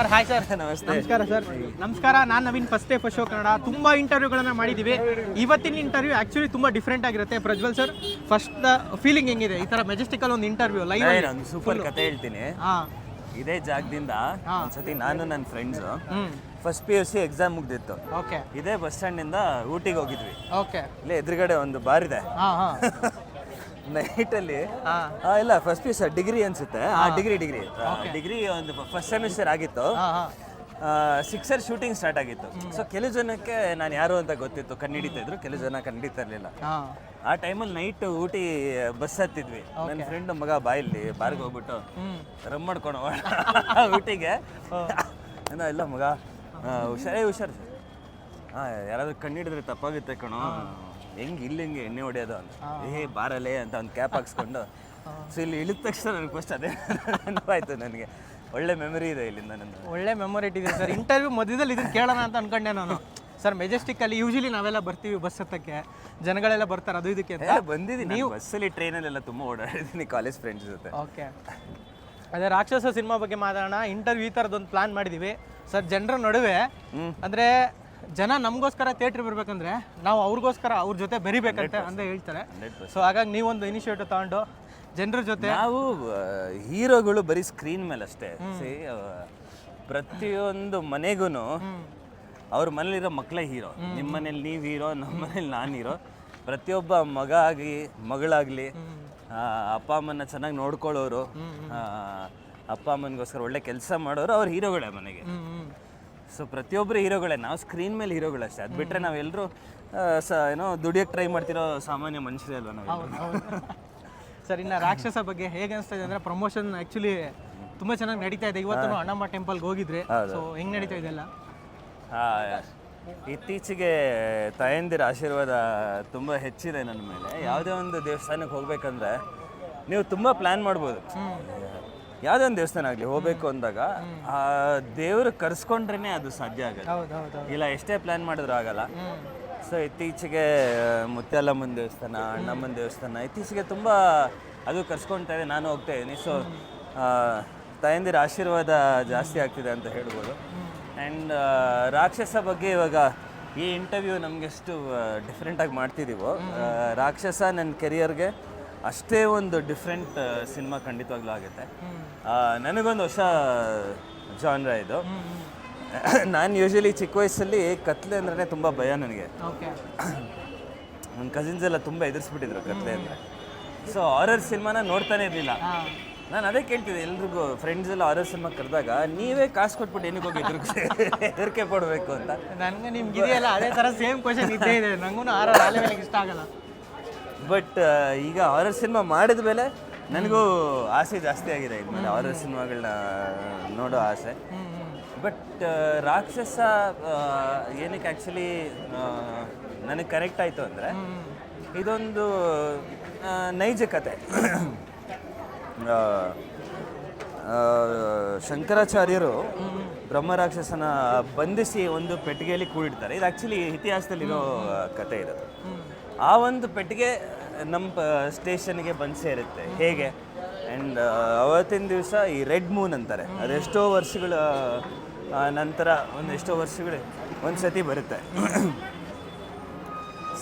Sir hi sir. ನಮಸ್ತೆ. ನಮಸ್ಕಾರ sir. ನಮಸ್ಕಾರ. ನಾನು Naveen first day first show Kannada. ತುಂಬ ಇಂಟರ್ವ್ಯೂಗಳನ್ನ ಮಾಡಿದ್ದೀವಿ ಇವತ್ತಿನ ಇಂಟರ್ವ್ಯೂ ಆ್ಯಕ್ಚುಲಿ ತುಂಬ ಡಿಫ್ರೆಂಟ್ ಆಗಿರುತ್ತೆ. ಪ್ರಜ್ವಲ್ ಸರ್ ಫಸ್ಟ್ ಫೀಲಿಂಗ್ ಹೆಂಗಿದೆ? ಈ ಥರ ಮೆಜೆಸ್ಟಿಕಲ್ ಒಂದು ಇಂಟರ್ವ್ಯೂ ಲೈವ್ ಸೂಪರ್ ಕತೆ ಹೇಳ್ತೀನಿ. ಇದೇ ಜಾಗದಿಂದ ಒಂದ್ಸತಿ ನಾನು ನನ್ನ friends first P U C exam ಮುಗ್ದಿತ್ತು. Okay ಇದೇ ಬಸ್ ಸ್ಟ್ಯಾಂಡಿಂದ ಊಟಿಗೆ ಹೋಗಿದ್ವಿ. ಓಕೆ ಇಲ್ಲೇ ಎದುರುಗಡೆ ಒಂದು ಬಾರ್ ಇದೆ. ನೈಟಲ್ಲಿ ಇಲ್ಲ ಫಸ್ಟ್ ಪಿ ಸರ್ ಡಿಗ್ರಿ ಅನ್ಸುತ್ತೆ. ಆ ಡಿಗ್ರಿ ಡಿಗ್ರಿ ಡಿಗ್ರಿ ಒಂದು ಫಸ್ಟ್ ಸೆಮಿಸ್ಟರ್ ಆಗಿತ್ತು. ಸಿಕ್ಸರ್ ಶೂಟಿಂಗ್ ಸ್ಟಾರ್ಟ್ ಆಗಿತ್ತು. ಸೊ ಕೆಲವು ಜನಕ್ಕೆ ನಾನು ಯಾರು ಅಂತ ಗೊತ್ತಿತ್ತು ಕಣ್ಣಿಡಿತಾ ಇದ್ರು ಕೆಲವು ಜನ ಕಂಡಿತಾ ಇರಲಿಲ್ಲ. ಆ ಟೈಮಲ್ಲಿ ನೈಟ್ ಊಟಿ ಬಸ್ ಹತ್ತಿದ್ವಿ. ನನ್ನ ಫ್ರೆಂಡ್ ಮಗ ಬಾಯಲ್ಲಿ ಬಾರ್ಗೆ ಹೋಗ್ಬಿಟ್ಟು ರಮ್ ಮಾಡ್ಕೊಂಡು ಊಟಿಗೆ. ಏನೋ ಇಲ್ಲ ಮಗ ಹುಷಾರೇ ಹುಷಾರು. ಹಾಂ ಯಾರಾದ್ರೂ ಕಣ್ಣಿಡಿದ್ರೆ ತಪ್ಪಾಗುತ್ತೆ ಕಣೋ. ಹೆಂಗೆ ಇಲ್ಲಿ ಹಿಂಗೆ ಎಣ್ಣೆ ಹೊಡೆಯೋದು ಅಂತ. ಏ ಬಾರಲ್ಲೇ ಅಂತ ಒಂದು ಕ್ಯಾಪ್ ಹಾಕ್ಸ್ಕೊಂಡು. ಸೊ ಇಲ್ಲಿ ಇಳಿದ ತಕ್ಷಣ ನನಗೆ ಫಸ್ಟ್ ಅದೇ ಆಯ್ತು ನನಗೆ. ಒಳ್ಳೆ ಮೆಮೊರಿ ಇದೆ ಇಲ್ಲಿಂದ ನನ್ನ ಒಳ್ಳೆ ಮೆಮೊರಿ ಇಟ್ಟಿದೆ ಸರ್ ಇಂಟರ್ವ್ಯೂ ಮಧ್ಯದಲ್ಲಿ ಇದನ್ನು ಕೇಳೋಣ ಅಂತ ಅನ್ಕೊಂಡೆ ನಾನು. ಸರ್ ಮೆಜೆಸ್ಟಿಕ್ಕಲ್ಲಿ ಯೂಶಲಿ ನಾವೆಲ್ಲ ಬರ್ತೀವಿ ಬಸ್ ಹತ್ತಕ್ಕೆ. ಜನಗಳೆಲ್ಲ ಬರ್ತಾರೆ ಅದು ಇದಕ್ಕೆ ಅಂತ. ಬಂದಿದ್ದೀನಿ. ನೀವು ಬಸ್ಸಲ್ಲಿ ಟ್ರೈನಲ್ಲೆಲ್ಲ ತುಂಬ ಓಡಾಡಿದ್ದೀನಿ ಕಾಲೇಜ್ ಫ್ರೆಂಡ್ಸ್ ಜೊತೆ. ಓಕೆ ಅದೇ ರಾಕ್ಷಸ ಸಿನಿಮಾ ಬಗ್ಗೆ ಮಾತಾಡೋಣ. ಇಂಟರ್ವ್ಯೂ ಈ ಒಂದು ಪ್ಲಾನ್ ಮಾಡಿದ್ದೀವಿ ಸರ್ ಜನರ ನಡುವೆ ಅಂದರೆ ಜನ ನಮಗೋಸ್ಕರ ಥಿಯೇಟ್ರ್ ಬರಬೇಕಂದ್ರೆ ನಾವು ಅವ್ರಿಗೋಸ್ಕರ ಅವ್ರ ಜೊತೆ ಬೆರಿಬೇಕಂತ ಅಂತ ಹೇಳ್ತಾರೆ. ಸೊ ಹಾಗಾಗಿ ನೀವೊಂದು ಇನಿಷಿಯೇಟಿವ್ ತಗೊಂಡು ಜನರ ಜೊತೆ ನಾವು ಹೀರೋಗಳು ಬರೀ ಸ್ಕ್ರೀನ್ ಮೇಲೆ ಅಷ್ಟೇ. ಪ್ರತಿಯೊಂದು ಮನೆಗೂ ಅವ್ರ ಮನೇಲಿರೋ ಮಕ್ಕಳೇ ಹೀರೋ. ನಿಮ್ಮ ಮನೇಲಿ ನೀವು ಹೀರೋ ನಮ್ಮ ಮನೇಲಿ ನಾನು ಹೀರೋ. ಪ್ರತಿಯೊಬ್ಬ ಮಗ ಆಗಲಿ ಮಗಳಾಗಲಿ ಅಪ್ಪ ಅಮ್ಮನ ಚೆನ್ನಾಗಿ ನೋಡ್ಕೊಳ್ಳೋರು ಅಪ್ಪ ಅಮ್ಮನಿಗೋಸ್ಕರ ಒಳ್ಳೆ ಕೆಲಸ ಮಾಡೋರು ಅವ್ರ ಹೀರೋಗಳೇ ಮನೆಗೆ. ಸೊ ಪ್ರತಿಯೊಬ್ಬರು ಹೀರೋಗಳೇ ನಾವು ಸ್ಕ್ರೀನ್ ಮೇಲೆ ಹೀರೋಗಳಷ್ಟೇ ಅದು ಬಿಟ್ಟರೆ ನಾವೆಲ್ಲರೂ ಸ ಏನೋ ದುಡಿಯೋಕ್ಕೆ ಟ್ರೈ ಮಾಡ್ತಿರೋ ಸಾಮಾನ್ಯ ಮನುಷ್ಯರೇ ಅಲ್ವಾ ನಾವು ಸರ್ ಇನ್ನು ರಾಕ್ಷಸ ಬಗ್ಗೆ ಹೇಗೆ ಅನಿಸ್ತಾ ಇದೆ ಅಂದರೆ ಪ್ರಮೋಷನ್ ಆ್ಯಕ್ಚುಲಿ ತುಂಬ ಚೆನ್ನಾಗಿ ನಡೀತಾ ಇದೆ. ಇವತ್ತು ಅಣ್ಣಮ್ಮ ಟೆಂಪಲ್ಗೆ ಹೋಗಿದ್ರೆ. ಸೊ ಹೆಂಗೆ ನಡೀತಾ ಇದೆಲ್ಲ ಇತ್ತೀಚೆಗೆ ತಾಯಂದಿರ ಆಶೀರ್ವಾದ ತುಂಬ ಹೆಚ್ಚಿದೆ ನನ್ನ ಮೇಲೆ. ಯಾವುದೇ ಒಂದು ದೇವಸ್ಥಾನಕ್ಕೆ ಹೋಗ್ಬೇಕಂದ್ರೆ ನೀವು ತುಂಬ ಪ್ಲ್ಯಾನ್ ಮಾಡ್ಬೋದು. ಯಾವುದೇ ಒಂದು ದೇವಸ್ಥಾನ ಆಗಲಿ ಹೋಗ್ಬೇಕು ಅಂದಾಗ ಆ ದೇವರು ಕರ್ಸ್ಕೊಂಡ್ರೇನೆ ಅದು ಸಾಧ್ಯ ಹೌದು ಇಲ್ಲ ಎಷ್ಟೇ ಪ್ಲ್ಯಾನ್ ಮಾಡಿದ್ರು ಆಗಲ್ಲ. ಸೊ ಇತ್ತೀಚೆಗೆ ಮುತ್ಯಾಲಮ್ಮನ ದೇವಸ್ಥಾನ ಅಣ್ಣಮ್ಮನ ದೇವಸ್ಥಾನ ಇತ್ತೀಚೆಗೆ ತುಂಬ ಅದು ಕರ್ಸ್ಕೊಳ್ತಾ ಇದೆ. ನಾನು ಹೋಗ್ತಾ ಇದ್ದೀನಿ. ಸೊ ತಾಯಂದಿರ ಆಶೀರ್ವಾದ ಜಾಸ್ತಿ ಆಗ್ತಿದೆ ಅಂತ ಹೇಳ್ಬೋದು. ಆ್ಯಂಡ್ ರಾಕ್ಷಸ ಬಗ್ಗೆ ಇವಾಗ ಈ ಇಂಟರ್ವ್ಯೂ ನಮಗೆಷ್ಟು ಡಿಫ್ರೆಂಟಾಗಿ ಮಾಡ್ತಿದ್ದೀವೋ ರಾಕ್ಷಸ ನನ್ನ ಕೆರಿಯರ್ಗೆ ಅಷ್ಟೇ ಒಂದು ಡಿಫ್ರೆಂಟ್ ಸಿನಿಮಾ ಖಂಡಿತವಾಗ್ಲೂ ಆಗುತ್ತೆ. ನನಗೊಂದು ಹೊಸ ಜಾನ್ರ ಇದು. ನಾನು ಯೂಶಲಿ ಚಿಕ್ಕ ವಯಸ್ಸಲ್ಲಿ ಕತ್ಲೆ ಅಂದ್ರೆ ತುಂಬ ಭಯ ನನಗೆ. ಓಕೆ. ನನ್ನ ಕಸಿನ್ಸ್ ಎಲ್ಲ ತುಂಬ ಎದುರಿಸ್ಬಿಟ್ಟಿದ್ರು ಕತ್ಲೆ ಅಂದರೆ. ಸೊ ಹಾರರ್ ಸಿನಿಮಾನ ನೋಡ್ತಾನೆ ಇರಲಿಲ್ಲ. ನಾನು ಅದೇ ಕೇಳ್ತಿದ್ದೆ ಎಲ್ರಿಗೂ ಫ್ರೆಂಡ್ಸ್ ಎಲ್ಲ ಹಾರರ್ ಸಿನಿಮಾ ಕರೆದಾಗ ನೀವೇ ಕಾಸು ಕೊಟ್ಬಿಟ್ಟು ಏನಕ್ಕೆ ಹೋಗಿ ಎದುರು ಹೆದರಿಕೆ ಪಡಬೇಕು ಅಂತ. ನನಗೆ ನಿಮ್ಗೆ ಇದೆಯಲ್ಲ ಅದೇ ಥರ ಸೇಮ್ ಕ್ವಶನ್ ಇದ್ದೇ ಇದೆ. ನನಗೂ ಆರರ್ ಆಲೆ ಮೇಲೆ ಇಷ್ಟ ಆಗಲ್ಲ. ಬಟ್ ಈಗ ಹಾರರ್ ಸಿನಿಮಾ ಮಾಡಿದ ಮೇಲೆ ನನಗೂ ಆಸೆ ಜಾಸ್ತಿ ಆಗಿದೆ ಇದ್ಮೇಲೆ ಹಾರರ್ ಸಿನಿಮಾಗಳನ್ನ ನೋಡೋ ಆಸೆ. ಬಟ್ ರಾಕ್ಷಸ ಏನಕ್ಕೆ ಆ್ಯಕ್ಚುಲಿ ನನಗೆ ಕನೆಕ್ಟ್ ಆಯಿತು ಅಂದರೆ ಇದೊಂದು ನೈಜ ಕತೆ. ಶಂಕರಾಚಾರ್ಯರು ಬ್ರಹ್ಮರಾಕ್ಷಸನ ಬಂಧಿಸಿ ಒಂದು ಪೆಟ್ಟಿಗೆಯಲ್ಲಿ ಕೂಡಿಡ್ತಾರೆ. ಇದು ಆ್ಯಕ್ಚುಲಿ ಇತಿಹಾಸದಲ್ಲಿರೋ ಕತೆ ಇದು. ಆ ಒಂದು ಪೆಟ್ಟಿಗೆ ನಮ್ಮ ಸ್ಟೇಷನ್ಗೆ ಬಂದು ಸೇರುತ್ತೆ. ಹೇಗೆ? ಆ್ಯಂಡ್ ಅವತ್ತಿನ ದಿವಸ ಈ ರೆಡ್ ಮೂನ್ ಅಂತಾರೆ. ಅದೆಷ್ಟೋ ವರ್ಷಗಳ ನಂತರ ಒಂದು ಎಷ್ಟೋ ವರ್ಷಗಳು ಒಂದು ಸತಿ ಬರುತ್ತೆ.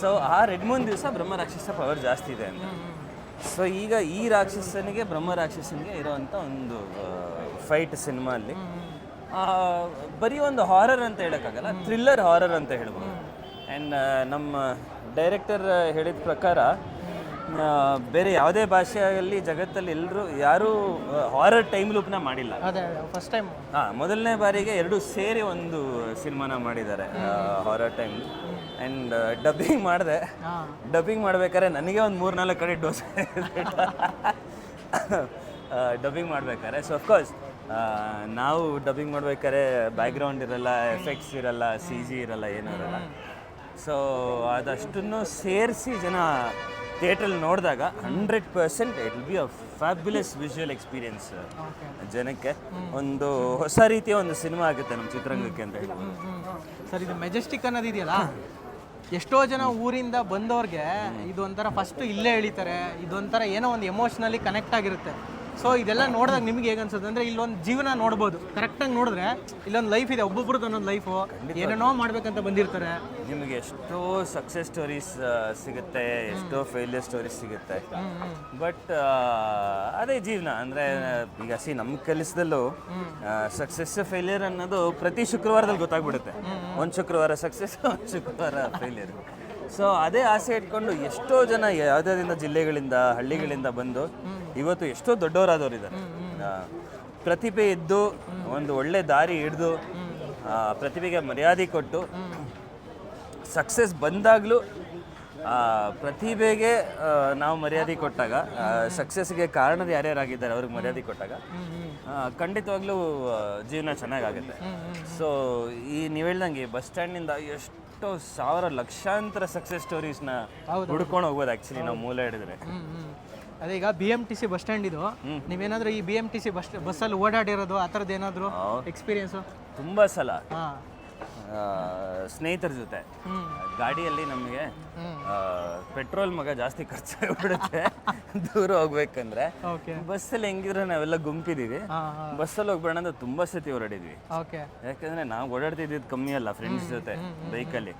ಸೊ ಆ ರೆಡ್ ಮೂನ್ ದಿವಸ ಬ್ರಹ್ಮ ರಾಕ್ಷಸ ಪವರ್ ಜಾಸ್ತಿ ಇದೆ ಅಂತ. ಸೊ ಈಗ ಈ ರಾಕ್ಷಸನಿಗೆ, ಬ್ರಹ್ಮ ರಾಕ್ಷಸನಿಗೆ ಇರೋವಂಥ ಒಂದು ಫೈಟ್ ಸಿನಿಮಾ ಬರೀ ಒಂದು ಹಾರರ್ ಅಂತ ಹೇಳೋಕ್ಕಾಗಲ್ಲ ಥ್ರಿಲ್ಲರ್ ಹಾರರ್ ಅಂತ ಹೇಳ್ಬೋದು. ಆ್ಯಂಡ್ ನಮ್ಮ ಡೈರೆಕ್ಟರ್ ಹೇಳಿದ ಪ್ರಕಾರ ಬೇರೆ ಯಾವುದೇ ಭಾಷೆಯಲ್ಲಿ ಜಗತ್ತಲ್ಲಿ ಎಲ್ಲರೂ ಯಾರೂ ಹಾರರ್ ಟೈಮ್ ಲೂಪ್ನ ಮಾಡಿಲ್ಲ. ಅದೇ ಫಸ್ಟ್ ಟೈಮ್ ಹಾಂ ಮೊದಲನೇ ಬಾರಿಗೆ ಎರಡು ಸೇರಿ ಒಂದು ಸಿನಿಮಾನ ಮಾಡಿದ್ದಾರೆ ಹಾರರ್ ಟೈಮ್ ಆ್ಯಂಡ್ ಡಬ್ಬಿಂಗ್ ಮಾಡಿದೆ. ಡಬ್ಬಿಂಗ್ ಮಾಡ್ಬೇಕಾದ್ರೆ ನನಗೆ ಒಂದು ಮೂರು ನಾಲ್ಕು ಕಡೆ ಡೋಸ್ ಡಬ್ಬಿಂಗ್ ಮಾಡ್ಬೇಕಾದ್ರೆ. ಸೊ ಅಫ್ಕೋರ್ಸ್ ನಾವು ಡಬ್ಬಿಂಗ್ ಮಾಡ್ಬೇಕಾದ್ರೆ ಬ್ಯಾಕ್ಗ್ರೌಂಡ್ ಇರಲ್ಲ ಎಫೆಕ್ಟ್ಸ್ ಇರಲ್ಲ ಸಿ ಜಿ ಇರಲ್ಲ ಏನೂ ಇರಲ್ಲ. ಸೊ ಅದಷ್ಟನ್ನು ಸೇರಿಸಿ ಜನ ಥಿಯೇಟ್ರಲ್ಲಿ ನೋಡಿದಾಗ hundred percent it will be a fabulous visual experience ಜನಕ್ಕೆ. ಒಂದು ಹೊಸ ರೀತಿಯ ಒಂದು ಸಿನಿಮಾ ಆಗುತ್ತೆ ನಮ್ಮ ಚಿತ್ರರಂಗಕ್ಕೆ ಅಂತ ಹೇಳ್ಬೋದು. ಸರ್ ಇದು ಮೆಜೆಸ್ಟಿಕ್ ಅನ್ನೋದು ಇದೆಯಲ್ಲ? ಎಷ್ಟೋ ಜನ ಊರಿಂದ ಬಂದವ್ರಿಗೆ ಇದೊಂಥರ ಫಸ್ಟು ಫಸ್ಟ್ ಇಲ್ಲೇ ಎಳಿತಾರೆ ಇದೊಂಥರ ಏನೋ ಒಂದು ಎಮೋಷ್ನಲಿ ಕನೆಕ್ಟ್ ಆಗಿರುತ್ತೆ. ಸೊ ಇದೆಲ್ಲ ನೋಡಿದಾಗ ನಿಮ್ಗೆ ಹೇಗೆ ಅನ್ಸುತ್ತೆ? ಅಂದ್ರೆ ಇಲ್ಲೊಂದು ಜೀವನ ನೋಡ್ಬೋದು. ಕರೆಕ್ಟಾಗಿ ನೋಡಿದ್ರೆ ಇಲ್ಲೊಂದು ಲೈಫ್ ಇದೆ ಒಬ್ಬೊಬ್ರದ್ದು ಒಂದೊಂದು ಲೈಫು ಏನೇನೋ ಮಾಡ್ಬೇಕಂತ ಬಂದಿರ್ತಾರೆ. ನಿಮಗೆ ಎಷ್ಟೋ ಸಕ್ಸಸ್ ಸ್ಟೋರೀಸ್ ಸಿಗುತ್ತೆ ಎಷ್ಟೋ ಫೇಲ್ಯೂರ್ ಸ್ಟೋರೀಸ್ ಸಿಗುತ್ತೆ. ಬಟ್ ಅದೇ ಜೀವನ. ಅಂದ್ರೆ ಈಗ ಸಿ ನಮ್ಮ ಕೆಲಸದಲ್ಲೂ ಸಕ್ಸಸ್ ಫೇಲಿಯರ್ ಅನ್ನೋದು ಪ್ರತಿ ಶುಕ್ರವಾರದಲ್ಲಿ ಗೊತ್ತಾಗ್ಬಿಡುತ್ತೆ. ಒಂದು ಶುಕ್ರವಾರ ಸಕ್ಸಸ್ ಒಂದು ಶುಕ್ರವಾರ ಫೇಲಿಯರ್ ಸೊ ಅದೇ ಆಸೆ ಇಟ್ಕೊಂಡು ಎಷ್ಟೋ ಜನ ಯಾವುದಾದ್ರಿಂದ ಜಿಲ್ಲೆಗಳಿಂದ ಹಳ್ಳಿಗಳಿಂದ ಬಂದು ಇವತ್ತು ಎಷ್ಟೋ ದೊಡ್ಡವರಾದವ್ರು ಇದ್ದಾರೆ. ಪ್ರತಿಭೆ ಇದ್ದು ಒಂದು ಒಳ್ಳೆ ದಾರಿ ಹಿಡಿದು ಪ್ರತಿಭೆಗೆ ಮರ್ಯಾದೆ ಕೊಟ್ಟು ಸಕ್ಸಸ್ ಬಂದಾಗಲೂ ಪ್ರತಿಭೆಗೆ ನಾವು ಮರ್ಯಾದೆ ಕೊಟ್ಟಾಗ ಸಕ್ಸಸ್ಗೆ ಕಾರಣದ ಯಾರ್ಯಾರಾಗಿದ್ದಾರೆ ಅವ್ರಿಗೆ ಮರ್ಯಾದೆ ಕೊಟ್ಟಾಗ ಖಂಡಿತವಾಗ್ಲೂ ಜೀವನ ಚೆನ್ನಾಗಾಗುತ್ತೆ. ಸೊ ಈ ನೀವು ಹೇಳ್ದಂಗೆ ಬಸ್ ಸ್ಟ್ಯಾಂಡ್ನಿಂದ ಎಷ್ಟೋ ಸಾವಿರ ಲಕ್ಷಾಂತರ ಸಕ್ಸಸ್ ಸ್ಟೋರೀಸ್ನ ಹುಡ್ಕೊಂಡು ಹೋಗ್ಬೋದು ಆ್ಯಕ್ಚುಲಿ ನಾವು ಮೂಲ ಹಿಡಿದ್ರೆ. ಅದೇ ಈಗ B M T C bus stand ಇದು. ನೀವೇನಾದ್ರೂ ಈ B M T C bus ಬಸ್ಸಲ್ಲಿ ಓಡಾಡಿರೋದು ಆ ಥರದ್ದು ಏನಾದರೂ ಎಕ್ಸ್ಪೀರಿಯನ್ಸು ತುಂಬ ಸಲ. ಹಾಂ. ಸ್ನೇಹಿತರ ಜೊತೆ. ಗಾಡಿಯಲ್ಲಿ ನಮಗೆ ಪೆಟ್ರೋಲ್ ಮಗ ಜಾಸ್ತಿ ಖರ್ಚಾಗ್ಬಿಡುತ್ತೆ. ದೂರ ಹೋಗ್ಬೇಕಂದ್ರೆ. ಬಸ್ಸಲ್ಲಿ ಹೆಂಗಿದ್ರೆ ನಾವೆಲ್ಲ ಗುಂಪಿದೀವಿ. ಬಸ್ಸಲ್ಲಿ ಹೋಗ್ಬೇಡ ಅಂತ ತುಂಬಾ ಸತಿ ಹೊರಡಿದ್ವಿ ಯಾಕಂದ್ರೆ ನಾವು ಓಡಾಡ್ತಿದ್ದಿದ್ದು ಕಮ್ಮಿ ಅಲ್ಲ ಫ್ರೆಂಡ್ಸ್ ಜೊತೆ ಬೈಕಲ್ಲಿ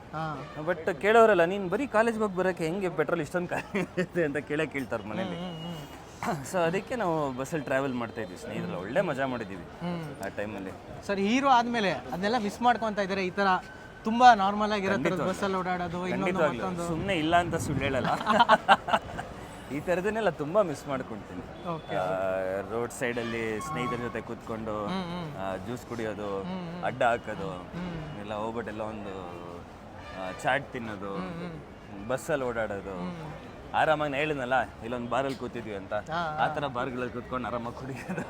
ಬಟ್ ಕೇಳೋರಲ್ಲ ನೀನ್ ಬರೀ ಕಾಲೇಜ್ಗೆ ಹೋಗಿ ಬರೋಕೆ ಹೆಂಗೆ ಪೆಟ್ರೋಲ್ ಇಷ್ಟೊಂದು ಖಾಲಿ ಅಂತ ಕೇಳೇ ಕೇಳ್ತಾರೆ ಮನೇಲಿ. ಸೊ ಅದಕ್ಕೆ ನಾವು ಬಸ್ಸಲ್ಲಿ ಟ್ರಾವೆಲ್ ಮಾಡ್ತಾ ಇದ್ವಿ ಸ್ನೇಹಿತರು ಒಳ್ಳೆ ಮಜಾ ಮಾಡಿದ್ದೀವಿ ಆ ಟೈಮಲ್ಲಿ ಸರ್ ಹೀರೋ ಆದ್ಮೇಲೆ ಅದನ್ನೆಲ್ಲ ಮಿಸ್ ಮಾಡ್ಕೊಂತ ಇದ್ದಾರೆ. ಈ ತರ ತುಂಬಾ ನಾರ್ಮಲ್ ಆಗಿರುತ್ತೆ ಬಸ್ಸಲ್ಲಿ ಓಡಾಡೋದು ಇನ್ನೊಂದು ಮತ್ತೊಂದು. ಸುಮ್ಮನೆ ಇಲ್ಲ ಅಂತ ಸುಳ್ಳು ಹೇಳಲ್ಲ. ಈ ಥರದನ್ನೆಲ್ಲ ತುಂಬ ಮಿಸ್ ಮಾಡ್ಕೊಳ್ತೀನಿ. ರೋಡ್ ಸೈಡಲ್ಲಿ ಸ್ನೇಹಿತರ ಜೊತೆ ಕೂತ್ಕೊಂಡು ಜ್ಯೂಸ್ ಕುಡಿಯೋದು ಅಡ್ಡ ಹಾಕೋದು ಎಲ್ಲ ಹೋಗ್ಬಿಟ್ಟು ಎಲ್ಲ ಒಂದು ಚಾಟ್ ತಿನ್ನೋದು ಬಸ್ಸಲ್ಲಿ ಓಡಾಡೋದು ಆರಾಮಾಗಿ ನಾ ಹೇಳಿದ್ನಲ್ಲ ಇಲ್ಲೊಂದು ಬಾರಲ್ಲಿ ಕೂತಿದ್ವಿ ಅಂತ. ಆ ಥರ ಬಾರ್ಗಳಲ್ಲಿ ಕೂತ್ಕೊಂಡು ಆರಾಮಾಗಿ ಕುಡಿಯೋದು.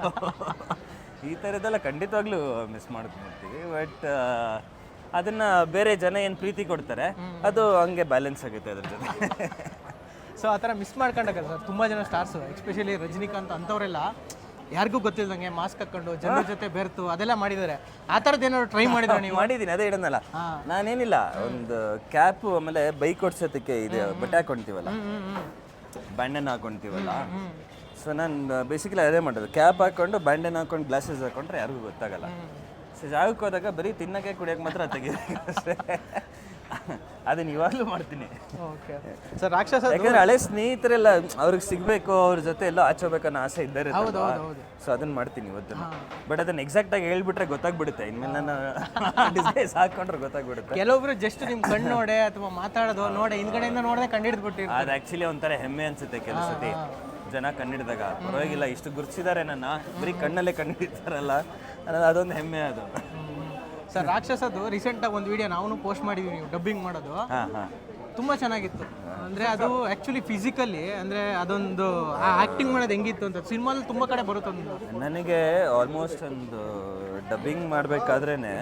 ಈ ಥರದ್ದೆಲ್ಲ ಖಂಡಿತವಾಗ್ಲೂ ಮಿಸ್ ಮಾಡ್ಕೊಂಡ್ಬಿಡ್ತೀವಿ. ಬಟ್ ಅದನ್ನ ಬೇರೆ ಜನ ಏನು ಪ್ರೀತಿ ಕೊಡ್ತಾರೆ ಅದು ಹಂಗೆ ಬ್ಯಾಲೆನ್ಸ್ ಆಗುತ್ತೆ ಅದ್ರ ಜೊತೆ. ಸೊ ಆ ಥರ ಮಿಸ್ ಮಾಡ್ಕೊಂಡಾಗ ಸರ್ ತುಂಬಾ ಜನ ಸ್ಟಾರ್ಸು ಎಸ್ಪೆಷಲಿ ರಜನಿಕಾಂತ್ ಅಂಥವರೆಲ್ಲ ಯಾರಿಗೂ ಗೊತ್ತಿಲ್ದಂಗೆ ಮಾಸ್ಕ್ ಹಾಕೊಂಡು ಜನರ ಜೊತೆ ಬೆರ್ತು ಅದೆಲ್ಲ ಮಾಡಿದ್ದಾರೆ. ಆ ಥರದ್ದು ಏನಾದ್ರು ಟ್ರೈ ಮಾಡಿದ್ರೆ ನೀವು? ಮಾಡಿದ್ದೀನಿ ಅದೇ ಇಡೋಣಲ್ಲ ನಾನೇನಿಲ್ಲ ಒಂದು ಕ್ಯಾಪ್ ಆಮೇಲೆ ಬೈಕ್ ಓಡಿಸೋದಕ್ಕೆ ಇದೆ ಬಟ್ಟೆ ಹಾಕೊಂತೀವಲ್ಲ? ಬ್ಯಾಂಡನ್ ಹಾಕೊಂತೀವಲ್ಲ? ಸೊ ನಾನು ಬೇಸಿಕಲಿ ಅದೇ ಮಾಡೋದು. ಕ್ಯಾಪ್ ಹಾಕೊಂಡು ಬ್ಯಾಂಡನ್ ಹಾಕೊಂಡು ಗ್ಲಾಸಸ್ ಹಾಕೊಂಡ್ರೆ ಯಾರಿಗೂ ಗೊತ್ತಾಗಲ್ಲ. ಸೊ ಜಾಗಕ್ಕೆ ಹೋದಾಗ ಬರೀ ತಿನ್ನಕ್ಕೆ ಕುಡಿಯೋಕೆ ಮಾತ್ರ ಅಷ್ಟೇ. ಅದನ್ನ ಇವಾಗಲೂ ಮಾಡ್ತೀನಿ. ಓಕೆ. ಸರ್ ರಾಕ್ಷಸ ಯಾಕಂದ್ರೆ ಹಳೆ ಸ್ನೇಹಿತರೆಲ್ಲ ಅವ್ರಿಗೆ ಸಿಗ್ಬೇಕು ಅವ್ರ ಜೊತೆ ಎಲ್ಲ ಆಚೋಬೇಕನ್ನೋ ಆಸೆ ಹೌದು ಹೌದು ಸೊ ಅದನ್ನ ಮಾಡ್ತೀನಿ ಇವತ್ತು ಬಟ್ ಅದನ್ನ ಎಕ್ಸಾಕ್ಟ್ ಆಗಿ ಹೇಳ್ಬಿಟ್ರೆ ಗೊತ್ತಾಗ್ಬಿಡುತ್ತೆ. ಇನ್ಮೇಲೆ ನಾನು ಡಿಸೈಸ್ ಹಾಕೊಂಡ್ರೆ ಗೊತ್ತಾಗ್ಬಿಡುತ್ತೆ. ಕೆಲವೊಬ್ರು ಜಸ್ಟ್ ನಿಮ್ ಕಣ್ಣು ನೋಡೆ ಅಥವಾ ಮಾತಾಡೋದು ನೋಡೆ ಹಿಂದ್ಗಡೆಯಿಂದ ನೋಡದೆ ಕಂಡಿಡ್ದ್ಬಿಟ್ಟಿರ್ತಾರೆ. ಅದು ಆಕ್ಚುಲಿ ಒಂಥರ ಹೆಮ್ಮೆ ಅನ್ಸುತ್ತೆ ಕೆಲವು ಸತಿ. ಜನ ಕಣ್ಣಿಡ್ದಾಗ ಪರವಾಗಿಲ್ಲ ಇಷ್ಟು ಗುರ್ಸಿದ್ದಾರೆ ನನ್ನ ಬರೀ ಕಣ್ಣಲ್ಲೇ ಕಂಡಿಡ್ತಾರಲ್ಲ ಅನ್ನೋದು ಅದೊಂದು ಹೆಮ್ಮೆ ಅದು. ಸರ್ ರಾಕ್ಷಸದು ರೀಸೆಂಟ್ ಆಗಿ ಒಂದು ವಿಡಿಯೋ ನಾವು ಪೋಸ್ಟ್ ಮಾಡಿದೀವಿ ನೀವು ಡಬ್ಬಿಂಗ್ ಮಾಡೋದು. ತುಂಬ ಚೆನ್ನಾಗಿತ್ತು. ಅಂದ್ರೆ ಅದು ಆಕ್ಚುಲಿ ಫಿಸಿಕಲಿ ಅಂದ್ರೆ ಅದೊಂದು ಆಕ್ಟಿಂಗ್ ಮಾಡೋದು ಹೆಂಗಿತ್ತು ಅಂತ. ಸಿನಿಮಾದಲ್ಲಿ ತುಂಬಾ ಕಡೆ ಬರುತ್ತೆ ಒಂದು. ನನಗೆ ಆಲ್ಮೋಸ್ಟ್ ಒಂದು ಡಬ್ಬಿಂಗ್ ಮಾಡ್ಬೇಕಾದ್ರೇನೆ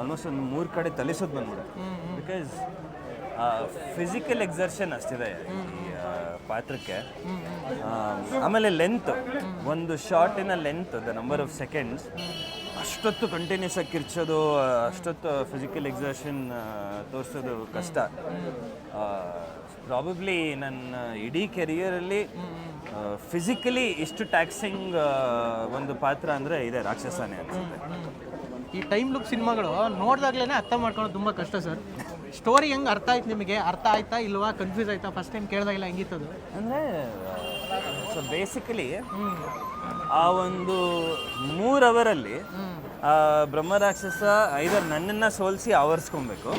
ಆಲ್ಮೋಸ್ಟ್ ಒಂದು ಮೂರು ಕಡೆ ತಲಿಸೋದು ಬಂದ್ಬಿಡುತ್ತೆ. ಬಿಕಾಸ್ ಫಿಸಿಕಲ್ ಎಕ್ಸರ್ಷನ್ ಅಷ್ಟಿದೆ ಈ ಪಾತ್ರಕ್ಕೆ. ಆಮೇಲೆ ಲೆಂತ್ ಒಂದು ಶಾರ್ಟಿನ length the number of seconds ಅಷ್ಟೊತ್ತು ಕಂಟಿನ್ಯೂಸ್ ಆಗಿ ಕಿರ್ಚೋದು ಅಷ್ಟೊತ್ತು ಫಿಸಿಕಲ್ ಎಕ್ಸಾಷನ್ ತೋರಿಸೋದು ಕಷ್ಟ. ಪ್ರಾಬಬ್ಲಿ ನನ್ನ ಇಡೀ ಕೆರಿಯರಲ್ಲಿ ಫಿಸಿಕಲಿ ಇಷ್ಟು ಟ್ಯಾಕ್ಸಿಂಗ್ ಒಂದು ಪಾತ್ರ ಅಂದರೆ ಇದೆ ರಾಕ್ಷಸಾನೆ ಅನ್ಸುತ್ತೆ. ಈ ಟೈಮ್ ಲುಕ್ ಸಿನಿಮಾಗಳು ನೋಡಿದಾಗ್ಲೇ ಅರ್ಥ ಮಾಡ್ಕೊಳ್ಳೋದು ತುಂಬ ಕಷ್ಟ ಸರ್ ಸ್ಟೋರಿ ಹೆಂಗೆ ಅರ್ಥ ಆಯ್ತು ನಿಮಗೆ? ಅರ್ಥ ಆಯ್ತಾ ಇಲ್ವಾ? ಕನ್ಫ್ಯೂಸ್ ಆಯ್ತಾ? ಫಸ್ಟ್ ಟೈಮ್ ಕೇಳಿದಾಗೆಲ್ಲ ಹೆಂಗಿತ್ತದು ಅಂದರೆ ಸೊ ಬೇಸಿಕಲಿ ಆ ಒಂದು ಮೂರು ಅವರಲ್ಲಿ ಆ ಬ್ರಹ್ಮರಾಕ್ಷಸ ಐದರ್ ನನ್ನನ್ನು ಸೋಲಿಸಿ ಆವರಿಸ್ಕೊಬೇಕು.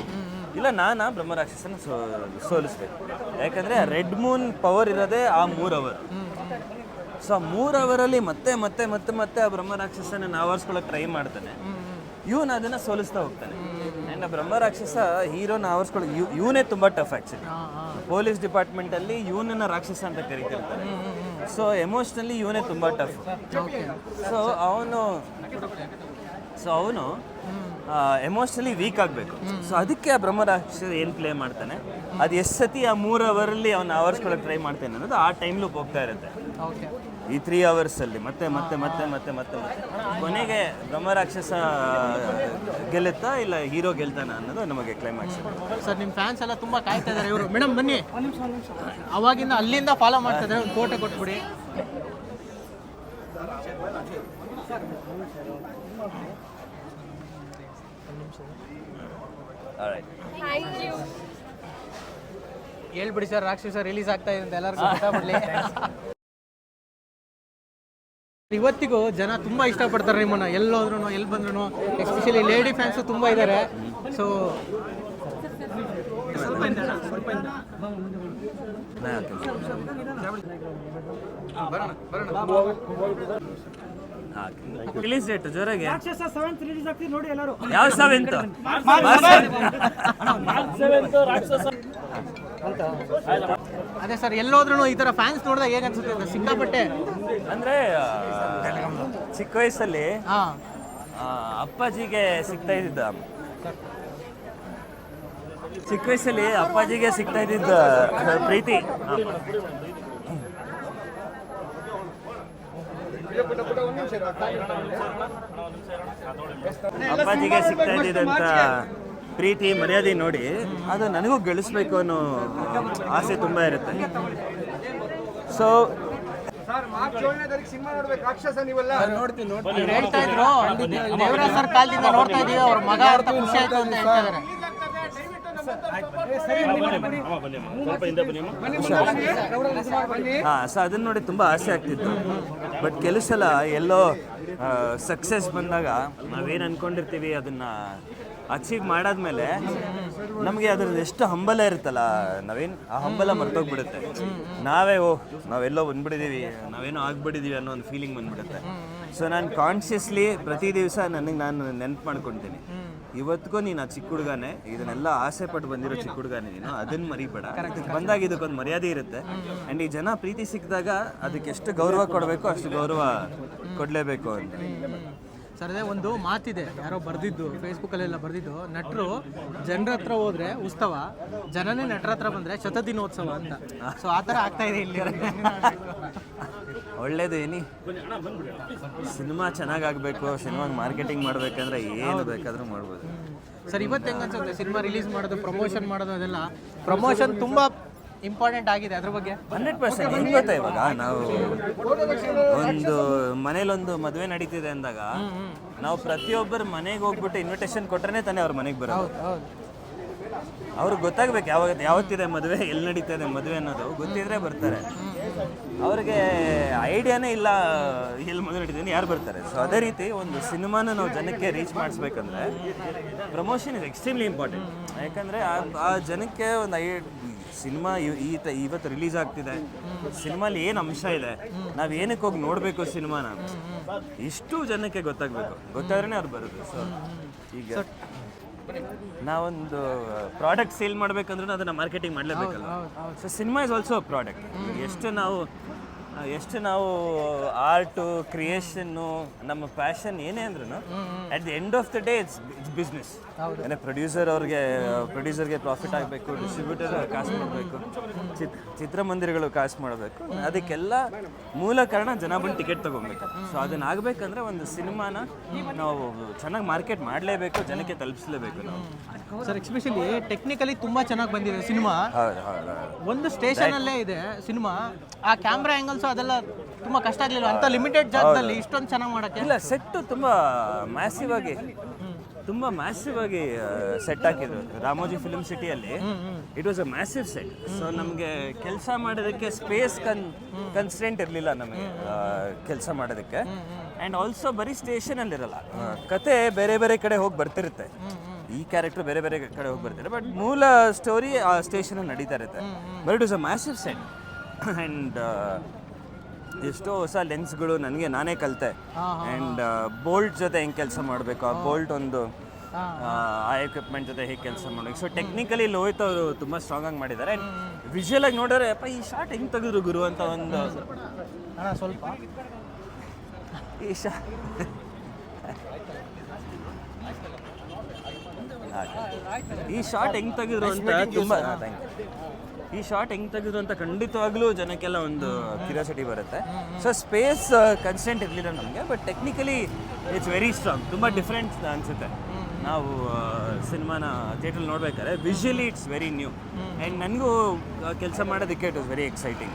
ಇಲ್ಲ ನಾನು ಆ ಬ್ರಹ್ಮರಾಕ್ಷಸನ ಸೋ ಸೋಲಿಸ್ಬೇಕು. ಯಾಕಂದರೆ ರೆಡ್ ಮೂನ್ ಪವರ್ ಇರೋದೇ ಆ ಮೂರು ಅವರ್ ಸೊ ಆ ಮೂರು ಅವರಲ್ಲಿ ಮತ್ತೆ ಮತ್ತೆ ಮತ್ತೆ ಮತ್ತೆ ಆ ಬ್ರಹ್ಮರಾಕ್ಷಸನ ಆವರ್ಸ್ಕೊಳ್ಳೋಕೆ ಟ್ರೈ ಮಾಡ್ತಾನೆ. ಇವನು ಅದನ್ನ ಸೋಲಿಸ್ತಾ ಹೋಗ್ತಾನೆ. ಆ್ಯಂಡ್ ಆ ಬ್ರಹ್ಮರಾಕ್ಷಸ ಹೀರೋನ ಆವರಿಸ್ಕೊಳ್ಳೋಕೆ ಇವ್ ಇವನೇ ತುಂಬ ಟಫ್ ಆ್ಯಕ್ಚುಲಿ ಪೊಲೀಸ್ ಡಿಪಾರ್ಟ್ಮೆಂಟಲ್ಲಿ ಇವನನ್ನ ರಾಕ್ಷಸ ಅಂತ ಕರಿತಿರ್ತಾರೆ. ಸೊ ಎಮೋಷ್ನಲಿ ಇವನೇ ತುಂಬ ಟಫ್ ಸೊ ಅವನು ಸೊ ಅವನು ಎಮೋಷ್ನಲಿ ವೀಕ್ ಆಗಬೇಕು. ಸೊ ಅದಕ್ಕೆ ಆ ಬ್ರಹ್ಮರಾಕ್ಷಸ ಏನು ಪ್ಲೇ ಮಾಡ್ತಾನೆ? ಅದು ಎಷ್ಟು ಸತಿ ಆ ಮೂರು ಅವರಲ್ಲಿ ಅವನು ಆವರಿಸ್ಕೊಳಕ್ಕೆ ಟ್ರೈ ಮಾಡ್ತಾನೆ ಅನ್ನೋದು ಆ ಟೈಮ್ ಲೂಪ್ ಹೋಗ್ತಾ ಇರುತ್ತೆ. ಓಕೆ ಈ ತ್ರೀ ಅವರ್ಸಲ್ಲಿ ಮತ್ತೆ ಮತ್ತೆ ಮತ್ತೆ ಮತ್ತೆ ಮತ್ತೆ ಮತ್ತೆ. ಕೊನೆಗೆ ಬ್ರಹ್ಮರಾಕ್ಷಸ ಗೆಲ್ಲುತ್ತಾ ಇಲ್ಲ ಹೀರೋ ಗೆಲ್ತಾನ ಅನ್ನೋದು ನಮಗೆ ಕ್ಲೈಮ್ಯಾಕ್ಸ್ ಸರ್ ನಿಮ್ಮ ಫ್ಯಾನ್ಸ್ ಎಲ್ಲ ತುಂಬಾ ಕಾಯ್ತಾ ಇದ್ದಾರೆ ಇವರು. ಮೇಡಮ್ ಬನ್ನಿ. ಅವಾಗಿಂದ ಅಲ್ಲಿಂದ ಫಾಲೋ ಮಾಡ್ತಾ ಇದ್ದಾರೆ. ಒಂದು ಫೋಟೋ ಕೊಟ್ಬಿಡಿ. ಹೇಳ್ಬಿಡಿ ಸರ್ ರಾಕ್ಷಸ ರಿಲೀಸ್ ಆಗ್ತಾ ಇದೆ ಅಂತ ಎಲ್ಲರಿಗೂ ಗೊತ್ತಾಗ್ಬಿಡ್ಲಿ. ಇವತ್ತಿಗೂ ಜನ ತುಂಬಾ ಇಷ್ಟಪಡ್ತಾರೆ ನಿಮ್ಮನ್ನ. ಎಲ್ಲೋದ್ರು ಎಲ್ಲಿ ಬಂದ್ರು ಎಸ್ಪೆಷಲಿ ಲೇಡಿ ಫ್ಯಾನ್ಸ್ ತುಂಬಾ ಇದ್ದಾರೆ ಸೊ. ರಿಲೀಸ್ ಡೇಟ್ ಜೋರಾಗಿ. ಯಾವ ಸೆವೆಂತ್ ಅದೇ ಸರ್ ಎಲ್ಲೋದ್ರು ಈ ತರ ಫ್ಯಾನ್ಸ್ ನೋಡಿದಾಗ ಹೇಗನ್ಸುತ್ತೆ ಸಿಕ್ಕಾಪಟ್ಟೆ ಅಂದ್ರೆ ಚಿಕ್ಕ ವಯಸ್ಸಲ್ಲಿ ಹಾ. ಆ, ಅಪ್ಪಾಜಿಗೆ ಸಿಗ್ತಾ ಇದ್ದಿದ್ದ. ಚಿಕ್ಕ ವಯಸ್ಸಲ್ಲಿ ಅಪ್ಪಾಜಿಗೆ ಸಿಗ್ತಾ ಇದ್ದಿದ್ದ ಪ್ರೀತಿ. ಅಪ್ಪಾಜಿಗೆ ಸಿಗ್ತಾ ಇದ್ದಿದ್ದಂತ ಪ್ರೀತಿ ಮರ್ಯಾದೆ ನೋಡಿ ಅದು ನನಗೂ ಗಳಿಸ್ಬೇಕು ಅನ್ನೋ ಆಸೆ ತುಂಬಾ ಇರುತ್ತೆ. ಸೊ ಇವ್ರು ಹೇಳ್ತಾ ಇದ್ರು ದೇವರಾಜ್ ಸರ್ ಕಾಲದಿಂದ ನೋಡ್ತಾ ಇದೀವಿ ಅವ್ರ ಮಗ ಅಂತ ಖುಷಿ ಆಯ್ತು ಅಂತ ಹೇಳ್ತಾ ಇದಾರೆ. ಹಾ ಸೊ ಅದನ್ನ ನೋಡಿ ತುಂಬಾ ಆಸೆ ಆಗ್ತಿತ್ತು. ಬಟ್ ಕೆಲವು ಸಲ ಎಲ್ಲೋ ಸಕ್ಸಸ್ ಬಂದಾಗ ನಾವೇನು ಅನ್ಕೊಂಡಿರ್ತೀವಿ ಅದನ್ನ ಅಚೀವ್ ಮಾಡಾದ್ಮೇಲೆ ನಮಗೆ ಅದ್ರದ್ದು ಎಷ್ಟು ಹಂಬಲ ಇರುತ್ತಲ್ಲ ನಾವೇನು ಆ ಹಂಬಲ ಮರ್ತೋಗ್ಬಿಡುತ್ತೆ. ನಾವೇ ಓ ನಾವೆಲ್ಲೋ ಬಂದ್ಬಿಟ್ಟಿದೀವಿ ನಾವೇನೋ ಆಗ್ಬಿಟ್ಟಿದೀವಿ ಅನ್ನೋ ಒಂದು ಫೀಲಿಂಗ್ ಬಂದ್ಬಿಡುತ್ತೆ. ಸೊ ನಾನು ಕಾನ್ಷಿಯಸ್ಲಿ ಪ್ರತಿ ದಿವಸ ನನಗೆ ನಾನು ನೆನ್ಪು ಮಾಡ್ಕೊತೀನಿ. ಇವತ್ತಿಗೂ ನೀನು ಆ ಚಿಕ್ಕ ಹುಡುಗನೇ ಇದನ್ನೆಲ್ಲ ಆಸೆ ಪಟ್ಟು ಬಂದಿರೋ ಚಿಕ್ಕ ಹುಡುಗನೇ ನೀನು ಅದನ್ನ ಮರಿಬೇಡ. ಬಂದಾಗ ಇದಕ್ಕೊಂದು ಮರ್ಯಾದೆ ಇರುತ್ತೆ. ಆ್ಯಂಡ್ ಈ ಜನ ಪ್ರೀತಿ ಸಿಕ್ಕಿದಾಗ ಅದಕ್ಕೆ ಎಷ್ಟು ಗೌರವ ಕೊಡಬೇಕು ಅಷ್ಟು ಗೌರವ ಕೊಡಲೇಬೇಕು ಅಂತ. ಸರ್ ಅದೇ ಒಂದು ಮಾತಿದೆ. ಯಾರೋ ಬರ್ದಿದ್ದು ಫೇಸ್ಬುಕ್ಕಲ್ಲೆಲ್ಲ ಬರ್ದಿದ್ದು. ನಟರು ಜನರ ಹತ್ರ ಹೋದ್ರೆ ಉತ್ಸವ ಜನನೇ ನಟರ ಹತ್ರ ಬಂದ್ರೆ ಶತದಿನೋತ್ಸವ ಅಂತ. ಸೊ ಆ ಥರ ಆಗ್ತಾ ಇದೆ ಇಲ್ಲಿ. ಒಳ್ಳೇದು ಏನಿ? ಸಿನಿಮಾ ಚೆನ್ನಾಗಾಗಬೇಕು ಸಿನಿಮಾಗೆ ಮಾರ್ಕೆಟಿಂಗ್ ಮಾಡಬೇಕಂದ್ರೆ ಏನು ಬೇಕಾದರೂ ಮಾಡ್ಬೋದು. ಸರ್ ಇವತ್ತು ಹೆಂಗ್ ಅನ್ಸುತ್ತೆ? ಸಿನಿಮಾ ರಿಲೀಸ್ ಮಾಡೋದು ಪ್ರಮೋಷನ್ ಮಾಡೋದು ಅದೆಲ್ಲ? ಪ್ರಮೋಷನ್ ತುಂಬಾ ಇಂಪಾರ್ಟೆಂಟ್ ಆಗಿದೆ ಅದ್ರ ಬಗ್ಗೆ? ಹಂಡ್ರೆಡ್ ಪರ್ಸೆಂಟ್ ಹೆಂಗ್ ಗೊತ್ತಾ ಇವಾಗ ನಾವು ಒಂದು ಮನೇಲೊಂದು ಮದುವೆ ನಡೀತಿದೆ ಅಂದಾಗ ನಾವು ಪ್ರತಿಯೊಬ್ಬರ ಮನೆಗೆ ಹೋಗ್ಬಿಟ್ಟು ಇನ್ವಿಟೇಷನ್ ಕೊಟ್ರೆ ತಾನೇ ಅವ್ರ ಮನೆಗೆ ಬರೋದು. ಅವ್ರಿಗೆ ಗೊತ್ತಾಗ್ಬೇಕು ಯಾವಾಗ ಯಾವತ್ತಿದೆ ಮದುವೆ ಎಲ್ಲಿ ನಡೀತದೆ ಮದುವೆ ಅನ್ನೋದು. ಗೊತ್ತಿದ್ರೆ ಬರ್ತಾರೆ. ಅವ್ರಿಗೆ ಐಡಿಯಾನೇ ಇಲ್ಲ ಎಲ್ಲಿ ಮದುವೆ ನಡೀತೀನಿ ಯಾರು ಬರ್ತಾರೆ. ಸೊ ಅದೇ ರೀತಿ ಒಂದು ಸಿನಿಮಾನ ನಾವು ಜನಕ್ಕೆ ರೀಚ್ ಮಾಡಿಸ್ಬೇಕಂದ್ರೆ ಪ್ರಮೋಷನ್ ಇಸ್ ಎಕ್ಸ್ಟ್ರೀಮ್ಲಿ ಇಂಪಾರ್ಟೆಂಟ್ ಯಾಕಂದರೆ ಆ ಜನಕ್ಕೆ ಒಂದು ಐ ಸಿನಿಮಾ ಈ ತ ಇವತ್ತು ರಿಲೀಸ್ ಆಗ್ತಿದೆ. ಸಿನಿಮಾಲಿ ಏನು ಅಂಶ ಇದೆ? ನಾವು ಏನಕ್ಕೆ ಹೋಗಿ ನೋಡಬೇಕು ಸಿನಿಮಾನ? ಇಷ್ಟು ಜನಕ್ಕೆ ಗೊತ್ತಾಗಬೇಕು. ಗೊತ್ತಾದ್ರೆ ಅವ್ರು ಬರೋದು ಸೊ ಈಗ ನಾವೊಂದು ಪ್ರಾಡಕ್ಟ್ ಸೇಲ್ ಮಾಡ್ಬೇಕಂದ್ರೂ ಅದನ್ನ marketing ಮಾಡಲೇಬೇಕಲ್ಲ so cinema is also product ಎಷ್ಟು ನಾವು ಎಷ್ಟು ನಾವು ಆರ್ಟು ಕ್ರಿಯೇಷನ್ನು ನಮ್ಮ ಪ್ಯಾಷನ್ ಏನೇ ಅಂದ್ರೂ at the end of the day it's it's business ಅಂದರೆ ಪ್ರೊಡ್ಯೂಸರ್ ಅವ್ರಿಗೆ ಪ್ರೊಡ್ಯೂಸರ್ಗೆ ಪ್ರಾಫಿಟ್ ಆಗಬೇಕು ಡಿಸ್ಟ್ರಿಬ್ಯೂಟರ್ ಕಾಸು ಮಾಡಬೇಕು ಚಿತ್ ಚಿತ್ರಮಂದಿರಗಳು ಕಾಸು ಮಾಡಬೇಕು. ಅದಕ್ಕೆಲ್ಲ ಮೂಲ ಕಾರಣ ಜನ ಬಂದು ಟಿಕೆಟ್ ತೊಗೊಬೇಕು ಸೊ ಅದನ್ನ ಆಗಬೇಕಂದ್ರೆ ಒಂದು ಸಿನಿಮಾನ ನಾವು ಚೆನ್ನಾಗಿ ಮಾರ್ಕೆಟ್ ಮಾಡಲೇಬೇಕು ಜನಕ್ಕೆ ತಲುಪಿಸಲೇಬೇಕು ನಾವು. ಸರ್ ಎಕ್ಸ್ಪೆಷಲಿ ಟೆಕ್ನಿಕಲಿ ತುಂಬಾ ಚೆನ್ನಾಗಿ ಬಂದಿದೆ ಸಿನಿಮಾ. ಹೌದು ಹೌದು ಹೌದು. ಒಂದು ಸ್ಟೇಷನ್ ಅಲ್ಲೇ ಇದೆ ಸಿನಿಮಾ. ಆ ಕ್ಯಾಮ್ರಾ ಆಂಗಲ್ಸ್ ಅದೆಲ್ಲ ತುಂಬಾ ಕಷ್ಟ ಆಗಲಿಲ್ಲ. ಅಂತ ಲಿಮಿಟೆಡ್ ಜಾಗದಲ್ಲಿ ಇಷ್ಟೊಂದು ಚೆನ್ನಾಗಿ ಮಾಡಕ್ಕೆ? ಇಲ್ಲ ಸೆಟ್ಟು ತುಂಬಾ ಮ್ಯಾಸಿವ್ ಆಗಿ ತುಂಬಾ ಮ್ಯಾಸಿವ್ ಆಗಿ ಸೆಟ್ ಹಾಕಿದ್ರು. ರಾಮೋಜಿ ಫಿಲ್ಮ್ ಸಿಟಿಯಲ್ಲಿ it was a massive set so ನಮಗೆ ಕೆಲಸ ಮಾಡೋದಕ್ಕೆ ಸ್ಪೇಸ್ ಕನ್ ಕನ್ಸ್ಟೆಂಟ್ ಇರಲಿಲ್ಲ ನಮಗೆ ಕೆಲಸ ಮಾಡೋದಕ್ಕೆ. ಆ್ಯಂಡ್ ಆಲ್ಸೋ ಬರೀ ಸ್ಟೇಷನಲ್ಲಿ ಇರಲ್ಲ. ಆ, ಕತೆ ಬೇರೆ ಬೇರೆ ಕಡೆ ಹೋಗಿ ಬರ್ತಿರುತ್ತೆ. ಈ ಕ್ಯಾರೆಕ್ಟರ್ ಬೇರೆ ಬೇರೆ ಕಡೆ ಹೋಗಿ ಬರ್ತಾರೆ ಬಟ್ ಮೂಲ ಸ್ಟೋರಿ ಆ ಸ್ಟೇಷನ್ ನಡೀತಾ ಇರುತ್ತೆ. But it was a massive set and ಎಷ್ಟೋ ಹೊಸ ಲೆನ್ಸ್ಗಳು ನನಗೆ ನಾನೇ ಕಲಿತೆ. ಆ್ಯಂಡ್ ಬೋಲ್ಟ್ ಜೊತೆ ಹೆಂಗೆ ಕೆಲಸ ಮಾಡಬೇಕು? ಆ ಬೋಲ್ಟ್ ಒಂದು ಆ ಎಕ್ವಿಪ್ಮೆಂಟ್ ಜೊತೆ ಹೇಗೆ ಕೆಲಸ ಮಾಡಬೇಕು? ಸೊ ಟೆಕ್ನಿಕಲಿ ಲೋಹಿತ್ ಅವರು ತುಂಬ ಸ್ಟ್ರಾಂಗ್ ಆಗಿ ಮಾಡಿದ್ದಾರೆ. ವಿಜುವಲ್ ಆಗಿ ನೋಡಿದ್ರೆ ಅಪ್ಪ ಈ ಶಾರ್ಟ್ ಹೆಂಗೆ ತೆಗೆದ್ರು ಗುರು? ಅಂತ ಒಂದು ಸ್ವಲ್ಪ. ಈ ಶಾ ಈ ಶಾಟ್ ಹೆಂಗ್ ತೆಗೆದ್ರು ಅಂತ ತುಂಬಾ ಈ ಶಾಟ್ ಹೆಂಗ್ ತೆಗೆದ್ರು ಅಂತ ಖಂಡಿತವಾಗ್ಲೂ ಜನಕ್ಕೆಲ್ಲ ಒಂದು ಕ್ಯೂರಿಯಾಸಿಟಿ ಬರುತ್ತೆ. ಸೊ ಸ್ಪೇಸ್ ಕನ್ಸ್ಟೆಂಟ್ ಇರಲಿಲ್ಲ ನಮಗೆ but technically it's very strong ತುಂಬಾ ಡಿಫ್ರೆಂಟ್ ಅನ್ಸುತ್ತೆ. ನಾವು ಸಿನಿಮಾನ ಥಿಯೇಟರ್ ನೋಡ್ಬೇಕಾದ್ರೆ visually it's very new and ನನಗೂ ಕೆಲಸ ಮಾಡೋದಕ್ಕೆ ಇಟ್ ವಾಸ್ ವೆರಿ ಎಕ್ಸೈಟಿಂಗ್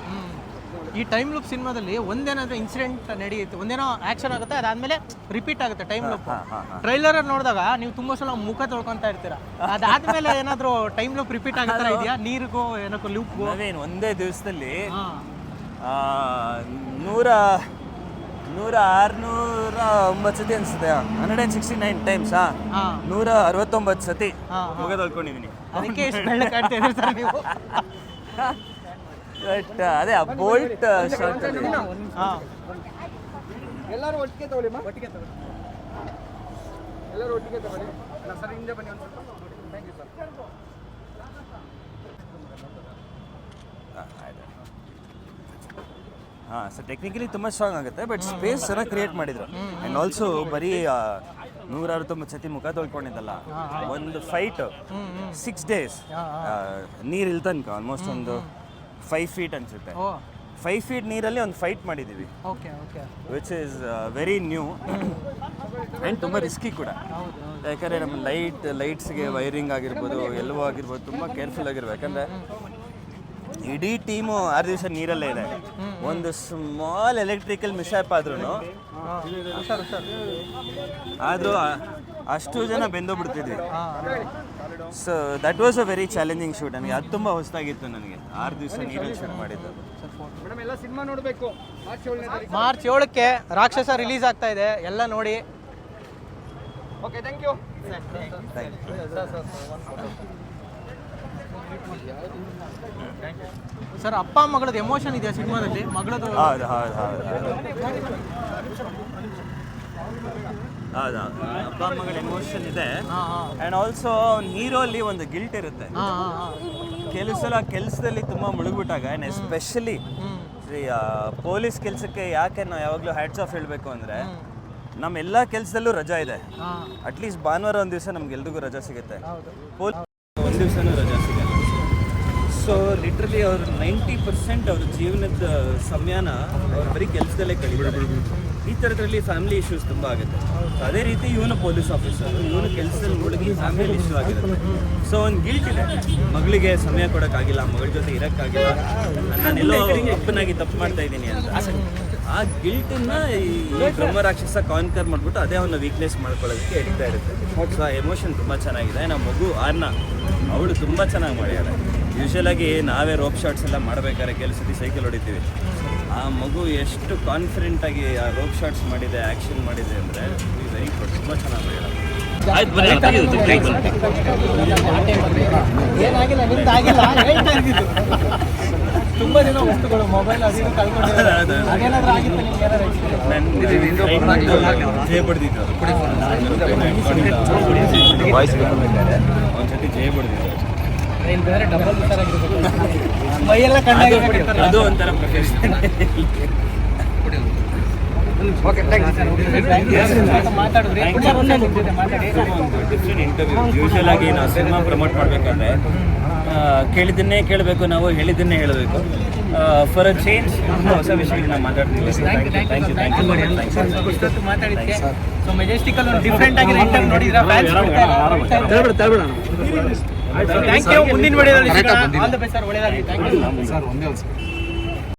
ಈ ಟೈಮ್ ಲೂಪ್ ಸಿನಿಮಾದಲ್ಲಿ ಒಂದೇನಾದ್ರೂ ಇನ್ಸಿಡೆಂಟ್ ನಡೆಯುತ್ತೆ ಒಂದೇನೋ ಆಕ್ಷನ್ ಆಗುತ್ತೆ ಅದಾದ್ಮೇಲೆ ರಿಪೀಟ್ ಆಗುತ್ತೆ ಟೈಮ್ ಲೂಪ್ ಟ್ರೈಲರ್ ನೋಡಿದಾಗ ನೀವು ತುಂಬಾ ಸಲ ಮುಖ ತೊಳ್ಕೊಂತ ಇರ್ತೀರಾ? ಅದಾದ್ಮೇಲೆ ಏನಾದ್ರೂ ಟೈಮ್ ಲೂಪ್ ರಿಪೀಟ್ ಆಗುತ್ತೆ ಇದೆಯಾ? ನೀರಿಗೂ ಏನಕ್ಕೂ ಲೂಪ್ಗೂ ಏನು ಒಂದೇ ದಿವಸದಲ್ಲಿ ನೂರ ನೂರ ಆರ್ನೂರ ಒಂಬತ್ತು ಸತಿ ಅನ್ಸುತ್ತೆ. Hundred and sixty nine times ನೂರ ಅರವತ್ತೊಂಬತ್ತು ಸತಿ ಮುಖ ಮುಗ ತೊಳ್ಕೊಂಡಿದ್ದೀನಿ ಅದಕ್ಕೆ ಬೆಳ್ಳ ಇದ್ದೀರಿ ಸರ್ ನೀವು? ಬಟ್ ಅದೇ ಆ ಬೋಲ್ಟ್ ಶಾರ್ಟ್ ಹಾ. ಎಲ್ಲರೂ ಒಟ್ಟಿಗೆ ತಗೊಳ್ಳಿ ಒಟ್ಟಿಗೆ ತಗೊಳ್ಳಿ. ಎಲ್ಲರೂ ಒಟ್ಟಿಗೆ ತಗೊಳ್ಳಿ. ಸರ್ ಹಿಂದೆ ಬನ್ನಿ ಒಂದು ಥ್ಯಾಂಕ್ ಯು ಸರ್ ಹಾಂ ಸರ್ ಟೆಕ್ನಿಕಲಿ ತುಂಬ ಸ್ಟ್ರಾಂಗ್ ಆಗುತ್ತೆ ಬಟ್ ಸ್ಪೇಸ್ ಚೆನ್ನಾಗಿ ಕ್ರಿಯೇಟ್ ಮಾಡಿದ್ರು. ಆ್ಯಂಡ್ ಆಲ್ಸೋ ಬರೀ ನೂರಾರು ನೂರ ಅರವತ್ತೊಂಬತ್ತು ಸತಿ ಮುಖ ತೊಳ್ಕೊಂಡಿದ್ದಲ್ಲ. ಒಂದು ಫೈಟ್ ಸಿಕ್ಸ್ ಡೇಸ್ ನೀರು ಇಲ್ಲಿ ತನಕ ಆಲ್ಮೋಸ್ಟ್ ಒಂದು ಫೈವ್ ಫೀಟ್ ಅನ್ಸುತ್ತೆ. ಓ. ಫೈವ್ ಫೀಟ್ ನೀರಲ್ಲಿ ಒಂದು ಫೈಟ್ ಮಾಡಿದ್ದೀವಿ okay okay which is very new and ತುಂಬ ರಿಸ್ಕಿ ಕೂಡ. ಹೌದು ಹೌದು. ಯಾಕಂದರೆ ನಮ್ಮ ಲೈಟ್ ಲೈಟ್ಸ್ಗೆ ವೈರಿಂಗ್ ಆಗಿರ್ಬೋದು ಎಲ್ಲವೂ ಆಗಿರ್ಬೋದು ತುಂಬ ಕೇರ್ಫುಲ್ ಆಗಿರ್ಬೇಕು. ಯಾಕಂದರೆ ಇಡೀ ಟೀಮು ಆರು ದಿವಸ ನೀರಲ್ಲೇ ಇದೆ. ಒಂದು ಸ್ಮಾಲ್ ಎಲೆಕ್ಟ್ರಿಕಲ್ ಮಿಸ್ಆಪ್ ಆದ್ರೂ ಆದರೂ ಅಷ್ಟು ಜನ ಬೆಂದೋಗ್ಬಿಡ್ತಿದ್ವಿ. So that was a very challenging shoot ನನಗೆ ಅದು ತುಂಬ ಹೊಸದಾಗಿತ್ತು ನನಗೆ. ಆರು ದಿವಸ ನೀರಲ್ಲಿ ಶೂಟ್ ಮಾಡಿದ್ದು ಮೇಡಮ್ ಎಲ್ಲ ಸಿನಿಮಾ ನೋಡಬೇಕು. ಮಾರ್ಚ್ ಏಳನೇ ತಾರೀಕು. ಮಾರ್ಚ್ ಏಳಕ್ಕೆ ರಾಕ್ಷಸ ರಿಲೀಸ್ ಆಗ್ತಾ ಇದೆ. ಎಲ್ಲ ನೋಡಿ. ಓಕೆ ಥ್ಯಾಂಕ್ ಯು ಸರ್ ಅಪ್ಪ ಮಗಳದ್ದು ಎಮೋಷನ್ ಇದೆಯಾ ಸಿನಿಮಾದಲ್ಲಿ? ಮಗಳದ್ದು ಹೌದು ಹೌದು ಹೌದು. ಹೌದು ಅಪ್ಪ ಮಗಳ ಎಮೋಷನ್ ಇದೆ. ಅಂಡ್ ಆಲ್ಸೋ ಅವ್ನ ಹೀರೋಲ್ಲಿ ಒಂದು ಗಿಲ್ಟ್ ಇರುತ್ತೆ. ಕೆಲವು ಸಲ ಕೆಲಸದಲ್ಲಿ ತುಂಬಾ ಮುಳುಗ್ಬಿಟ್ಟಾಗ ಆ್ಯಂಡ್ ಎಸ್ಪೆಷಲಿ ಪೊಲೀಸ್ ಕೆಲಸಕ್ಕೆ ಯಾಕೆ ನಾವು ಯಾವಾಗಲೂ ಹ್ಯಾಟ್ಸ್ ಆಫ್ ಹೇಳಬೇಕು ಅಂದರೆ ನಮ್ಮ ಎಲ್ಲ ಕೆಲಸದಲ್ಲೂ ರಜಾ ಇದೆ. ಅಟ್ಲೀಸ್ಟ್ ಭಾನುವಾರ ಒಂದು ದಿವಸ ನಮ್ಗೆಲ್ರಿಗೂ ರಜಾ ಸಿಗುತ್ತೆ. ಒಂದು ದಿವಸನೂ ರಜಾ ಸಿಗಲ್ಲ. ಸೊ ಲಿಟ್ರಲಿ ಅವ್ರ ನೈಂಟಿ ಪರ್ಸೆಂಟ್ ಅವ್ರ ಜೀವನದ ಸಮಯನ ಅವ್ರು ಬರೀ ಕೆಲಸದಲ್ಲೇ ಕಳಿತಾರೆ. ಈ ಥರದ್ರಲ್ಲಿ ಫ್ಯಾಮಿಲಿ ಇಶ್ಯೂಸ್ ತುಂಬ ಆಗುತ್ತೆ. ಅದೇ ರೀತಿ ಇವನು ಪೊಲೀಸ್ ಆಫೀಸರ್ ಇವನು ಕೆಲಸದಲ್ಲಿ ಹುಡುಗಿ ಫ್ಯಾಮಿಲಿ ಇಶ್ಯೂ ಆಗಿರುತ್ತೆ ಸೊ ಒಂದು ಗಿಲ್ಟ್ ಇದೆ. ಮಗಳಿಗೆ ಸಮಯ ಕೊಡೋಕ್ಕಾಗಿಲ್ಲ, ಮಗಳ ಜೊತೆ ಇರೋಕ್ಕಾಗಿಲ್ಲ. ನಾನೆಲ್ಲೋ ಅಪ್ಪನಾಗಿ ತಪ್ಪು ಮಾಡ್ತಾ ಇದ್ದೀನಿ ಅಂತ. ಆ ಗಿಲ್ಟನ್ನ ಈ ಬ್ರಹ್ಮ ರಾಕ್ಷಸ ಕಾನ್ಕರ್ ಮಾಡ್ಬಿಟ್ಟು ಅದೇ ಅವನ ವೀಕ್ನೆಸ್ ಮಾಡ್ಕೊಳ್ಳೋದಕ್ಕೆ ಹಿಡಿತಾ ಇರುತ್ತೆ. ಸೊ ಆ ಎಮೋಷನ್ ತುಂಬ ಚೆನ್ನಾಗಿದೆ. ನಮ್ಮ ಮಗು ಅನ್ನ ಅವಳು ತುಂಬ ಚೆನ್ನಾಗಿ ಮಾಡ್ಯಾಳೆ. ಯೂಶಲ್ ಆಗಿ ನಾವೇ ರೋಪ್ ಶಾಟ್ಸ್ ಎಲ್ಲ ಮಾಡ್ಬೇಕಾದ್ರೆ ಕೆಲವು ಸತಿ ಸೈಕಲ್ ಹೊಡಿತೀವಿ. ಆ ಮಗು ಎಷ್ಟು ಕಾನ್ಫಿಡೆಂಟ್ ಆಗಿ ಆ ರೋಪ್ ಶಾಟ್ಸ್ ಮಾಡಿದೆ ಆಕ್ಷನ್ ಮಾಡಿದೆ ಅಂದರೆ ವೆರಿ ಗುಡ್ ತುಂಬ ಚೆನ್ನಾಗಿ ಒಂದ್ಸತಿ ಏನಾಗಿಲ್ಲ ನಿಮ್ದು ಆಗಿಲ್ಲ ಹೇಳ್ತಾ ಇದ್ದಿದ್ದು ತುಂಬಾ ದಿನ ವಸ್ತುಗಳು ಮೊಬೈಲ್ ಕಳ್ಕೊಂಡಿದ್ದಾರೆ ಒಂದು? ಜಯ ಬಡ್ದಿದ್ದು ಮೈಯೆಲ್ಲ. ಅದು ಒಂಥರ ಓಕೆ ಡಿಫ್ರೆಂಟ್ ಇಂಟರ್ವ್ಯೂ ಯೂಶಲ್ ಆಗಿ ನಾವು ಸಿನಿಮಾ ಪ್ರಮೋಟ್ ಮಾಡ್ಬೇಕಂದ್ರೆ ಕೇಳಿದ್ದನ್ನೇ ಕೇಳಬೇಕು ನಾವು ಹೇಳಿದ್ದನ್ನೇ ಹೇಳಬೇಕು. ಫಾರ್ ಅ ಚೇಂಜ್ ಹೊಸ ವಿಷಯಗಳನ್ನ ಮಾತಾಡ್ತೀವಿ. Thank you thank you so different ಆಗಿ ಇಂಟರ್ವ್ಯೂ ನೋಡಿದ್ರ ಥ್ಯಾಂಕ್ ಯು ಮುಂದಿನ ವಿಡಿಯೋದಲ್ಲಿ ಆಲ್ ದ ಬೆಸ್ಟ್ ಸರ್ ಒಳ್ಳೆಯದಾಗಲಿ ಥ್ಯಾಂಕ್ ಯು ಸರ್ ಒಂದೇ ಒಂದು